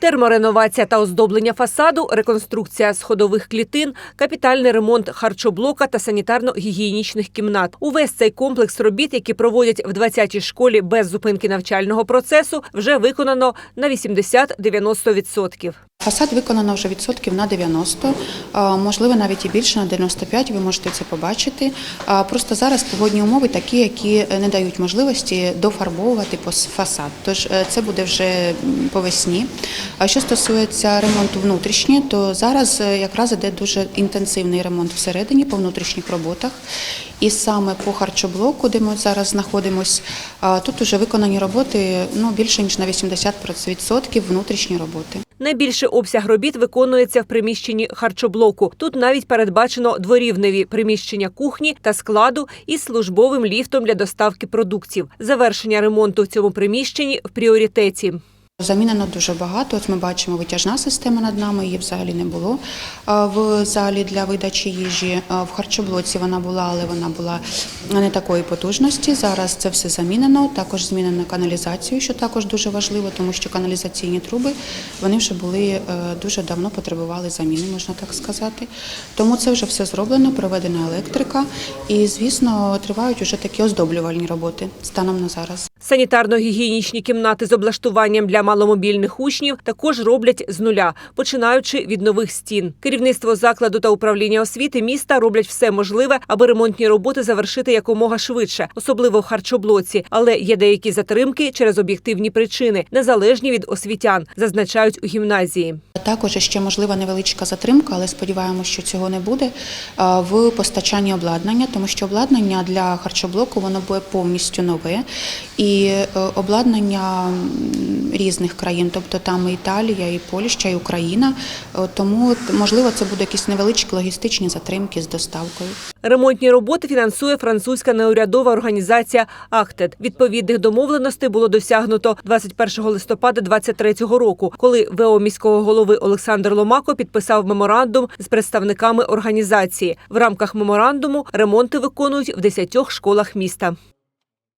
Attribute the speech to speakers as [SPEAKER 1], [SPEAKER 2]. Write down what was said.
[SPEAKER 1] Термореновація та оздоблення фасаду, реконструкція сходових клітин, капітальний ремонт харчоблока та санітарно-гігієнічних кімнат. Увесь цей комплекс робіт, які проводять в 20-й школі без зупинки навчального процесу, вже виконано на 80-90%.
[SPEAKER 2] Фасад виконано вже відсотків на 90, можливо навіть і більше на 95, ви можете це побачити. Просто зараз погодні умови такі, які не дають можливості дофарбовувати фасад. Тож е, це буде вже по весні. А що стосується ремонту внутрішнього, то зараз е, якраз іде дуже інтенсивний ремонт всередині по внутрішніх роботах. І саме по харчоблоку, де ми зараз знаходимося, тут вже виконані роботи ну, більше ніж на 80% внутрішні роботи.
[SPEAKER 1] Найбільший обсяг робіт виконується в приміщенні харчоблоку. Тут навіть передбачено дворівневі приміщення кухні та складу із службовим ліфтом для доставки продуктів. Завершення ремонту в цьому приміщенні в пріоритеті.
[SPEAKER 2] Замінено дуже багато. От ми бачимо витяжна система над нами, її взагалі не було в залі для видачі їжі. В харчоблоці вона була, але вона була не такої потужності. Зараз це все замінено. Також змінено каналізацію, що також дуже важливо, тому що каналізаційні труби вони вже були е, дуже давно потребували заміни, можна так сказати. Тому це вже все зроблено, проведена електрика, і звісно тривають вже такі оздоблювальні роботи станом на зараз.
[SPEAKER 1] Санітарно-гігієнічні кімнати з облаштуванням для маломобільних учнів також роблять з нуля, починаючи від нових стін. Керівництво закладу та управління освіти міста роблять все можливе, аби ремонтні роботи завершити якомога швидше, особливо в харчоблоці. Але є деякі затримки через об'єктивні причини, незалежні від освітян, зазначають у гімназії.
[SPEAKER 2] Також ще можлива невеличка затримка, але сподіваємося, що цього не буде в постачанні обладнання, тому що обладнання для харчоблоку воно буде повністю нове і е, обладнання різних країн, тобто там і Італія, і Польща, і Україна. Е, Тому можливо це будуть якісь невеличкі логістичні затримки з доставкою.
[SPEAKER 1] Ремонтні роботи фінансує французька неурядова організація «Актед». Відповідних домовленостей було досягнуто 21 листопада 2023 року, коли ВО міського голови Олександр Ломако підписав меморандум з представниками організації. В рамках меморандуму ремонти виконують в 10 школах міста.